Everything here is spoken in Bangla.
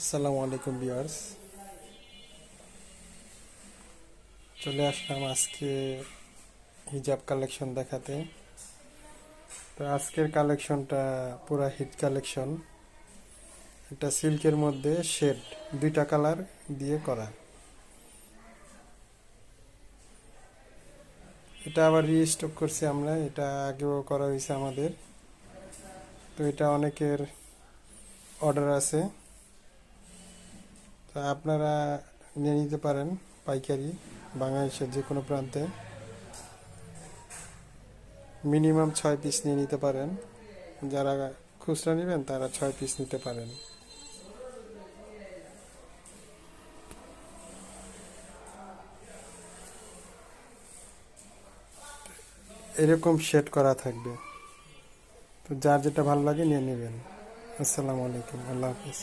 আসসালামু আলাইকুম বিয়ার্স চলে আসলাম আজকে হিজাব কালেকশন দেখাতে। তো আজকের কালেকশনটা পুরা হিট কালেকশন। এটা সিল্কের মধ্যে শেড, দুইটা কালার দিয়ে করা। এটা আবার রিস্টক করছি আমরা, এটা আগেও করা হয়েছে আমাদের। তো এটা অনেকের অর্ডার আছে। তা আপনারা নিয়ে নিতে পারেন পাইকারি বাংলাদেশের যে কোনো প্রান্তে। মিনিমাম ছয় পিস নিয়ে নিতে পারেন। যারা খুচরা নেবেন তারা ছয় পিস নিতে পারেন। এরকম সেট করা থাকবে। তো যার যেটা ভালো লাগে নিয়ে নেবেন। আসসালামু আলাইকুম। আল্লাহ হাফিজ।